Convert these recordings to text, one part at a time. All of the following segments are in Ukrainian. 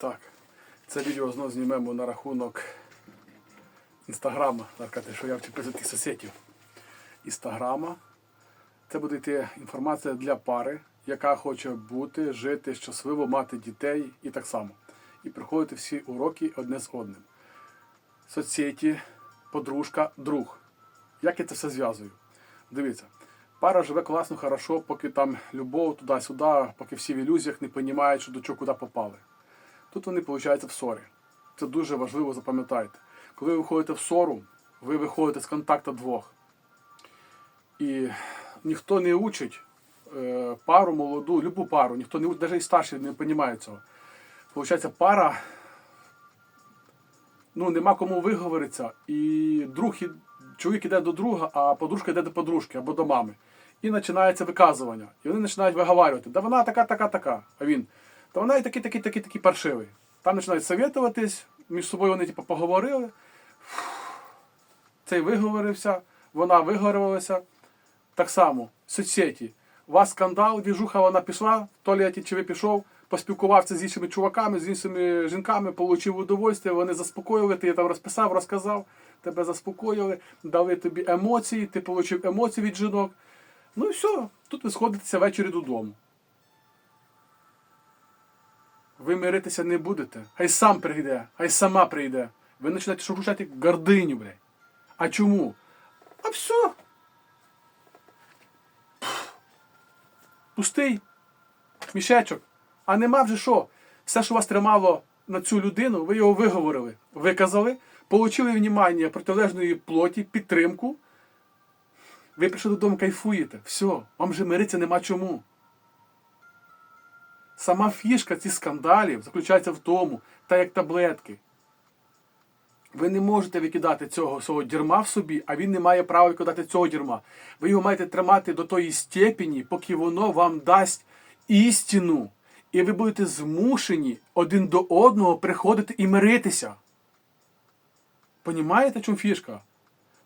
Так, це відео знову знімемо на рахунок інстаграма. Аркати, що я вчепився тих соцсетів. Інстаграма. Це буде йти інформація для пари, яка хоче бути, жити щасливо, мати дітей і так само. І проходити всі уроки одне з одним. Соцсеті, подружка, друг. Як я це все зв'язую? Дивіться, пара живе класно, хорошо, поки там любов туди-сюди, поки всі в ілюзіях не розуміють, що до чого куди попали. Тут вони, виходить, в ссорі. Це дуже важливо запам'ятайте. Коли ви виходите в ссору, ви виходите з контакту двох. І ніхто не учить е, пару молоду, любу пару, ніхто не учить, навіть і старші не розуміє цього. Получається, пара, ну, нема кому виговоритися, і друг, чоловік іде до друга, а подружка йде до подружки або до мами. І починається виказування. І вони починають виговарювати, да вона така, така, така. А він, та вона і такий, такий, такий, такий паршивий. Там починають совєтуватись, між собою вони типу, поговорили. Цей виговорився, вона виговорилася. Так само, соцсеті. У вас скандал, двіжуха, вона пішла, в туалеті чи ви пішов, поспілкувався з іншими чуваками, з іншими жінками, отримав удовольствие, вони заспокоїли, ти там розписав, розказав, тебе заспокоїли, дали тобі емоції, ти отримав емоції від жінок. Ну і все, тут ви сходитеся ввечері додому. Ви миритися не будете. Хай сам прийде, хай сама прийде. Ви починаєте шурушати гординю, блядь. А чому? А все. Пустий мішечок. А нема вже що. Все, що вас тримало на цю людину, ви його виговорили, виказали, отримали внімання протилежної плоті, підтримку. Ви прийшли додому, кайфуєте. Все, вам же миритися нема чому. Сама фішка цих скандалів заключається в тому, та як таблетки. Ви не можете викидати цього свого дерьма в собі, а він не має права викидати цього дерьма. Ви його маєте тримати до тої степені, поки воно вам дасть істину. І ви будете змушені один до одного приходити і миритися. Понімаєте, чому фішка?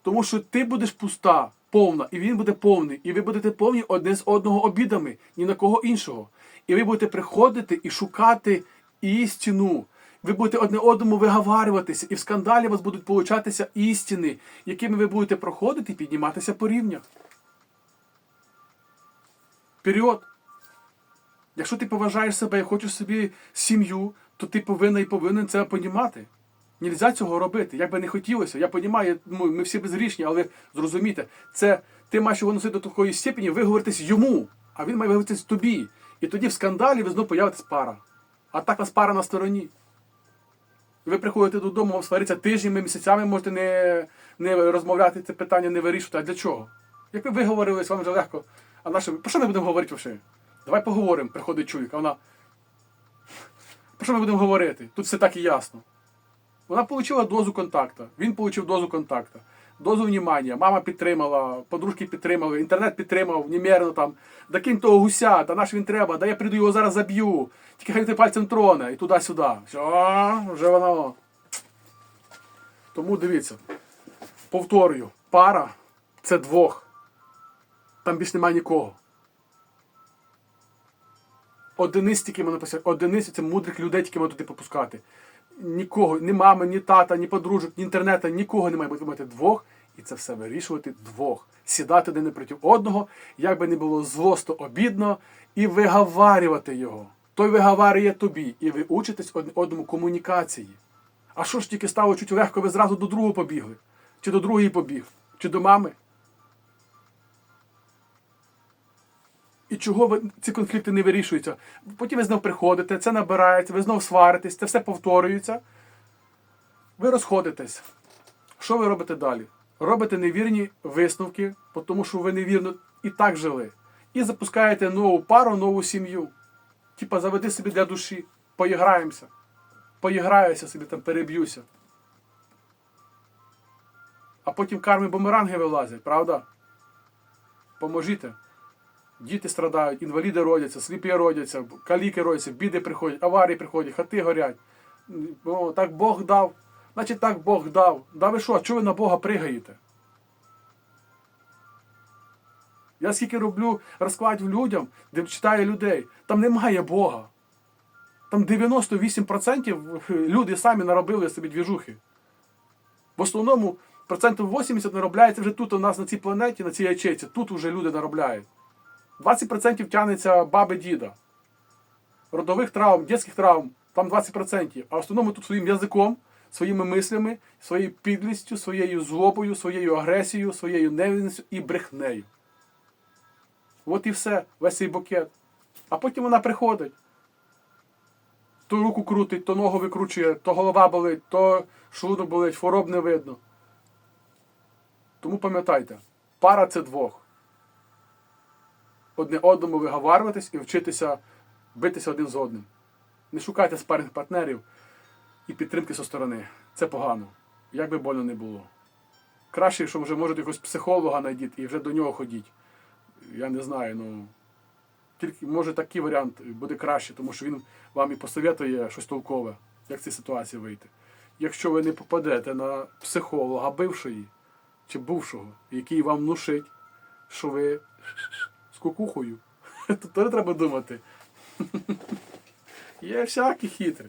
Тому що ти будеш пуста, повна, і він буде повний, і ви будете повні одне з одного обідами, ні на кого іншого. І ви будете приходити і шукати істину. Ви будете одне одному виговарюватися, і в скандалі у вас будуть получатися істини, якими ви будете проходити і підніматися по рівнях. Вперед! Якщо ти поважаєш себе і хочеш собі сім'ю, то ти повинна і повинен це понімати. Нельзя цього робити. Як би не хотілося. Я розумію, ми всі безгрішні, але зрозумійте, це ти маєш його носити до такої степені, виговоритись йому, а він має виговоритись тобі. І тоді в скандалі ви знову появитесь пара. А так вас пара на стороні. Ви приходите додому, вам свариться тижнями, місяцями можете не, не розмовляти це питання, не вирішувати. А для чого? Як ви виговорились, вам вже легко. А наше, про що ми будемо говорити взагалі? Давай поговоримо, приходить чоловік, а вона. Про що ми будемо говорити? Тут все так і ясно. Вона отримала дозу контакту, він отримав дозу контакту, дозу внимання. Мама підтримала, подружки підтримали, інтернет підтримав, немерено там. Да кинь того гуся, та наш він треба, да я прийду його зараз заб'ю. Тільки хай ти пальцем троне і туди-сюди. Все, вже воно. Тому дивіться. Повторюю, пара це двох. Там більш немає нікого. Одиниць тільки можна писати. Одиниць це мудрих людей тільки можна туди попускати. Нікого, ні мами, ні тата, ні подружок, ні інтернету, нікого немає. Будете мати двох, і це все вирішувати двох. Сідати один проти одного, як би не було злосто обідно, і виговарювати його. Той виговарює тобі, і ви учитесь одне одному комунікації. А що ж тільки стало чуть легко, ви зразу до другого побігли? Чи до другої побіг, чи до мами? І чого ви, ці конфлікти не вирішуються? Потім ви знов приходите, це набирається, ви знов сваритесь, це все повторюється. Ви розходитесь. Що ви робите далі? Робите невірні висновки, тому що ви невірно і так жили. І запускаєте нову пару, нову сім'ю. Типа заведи собі для душі, поіграємося. Поіграюся собі там, переб'юся. А потім карми бумеранги вилазять, правда? Поможіть. Діти страдають, інваліди родяться, сліпі родяться, каліки родяться, біди приходять, аварії приходять, хати горять. О, так Бог дав. Значить так Бог дав. Да ви що, чого ви на Бога пригаєте? Я скільки роблю розкладів людям, де читаю людей, там немає Бога. Там 98% люди самі наробили собі двіжухи. В основному процентів 80 наробляється вже тут у нас на цій планеті, на цій ячейці. Тут вже люди наробляють. 20% тягнеться баби діда. Родових травм, дитячих травм, там 20%. А в основному тут своїм язиком, своїми мислями, своєю підлістю, своєю злобою, своєю агресією, своєю невинністю і брехнею. От і все, весь цей букет. А потім вона приходить. То руку крутить, то ногу викручує, то голова болить, то шлунок болить, хвороб не видно. Тому пам'ятайте, пара це двох. Одне одному виговарюватись і вчитися битися один з одним. Не шукайте спарних партнерів і підтримки зі сторони. Це погано. Як би больно не було. Краще, що вже можете якогось психолога знайдіть і вже до нього ходіть. Я не знаю, ну. Тільки може такий варіант буде краще, тому що він вам і посоветує щось толкове, як з цієї ситуації вийти. Якщо ви не попадете на психолога бившої чи бувшого, який вам внушить, що ви кукухою, то теж треба думати. Є всякі хитрі.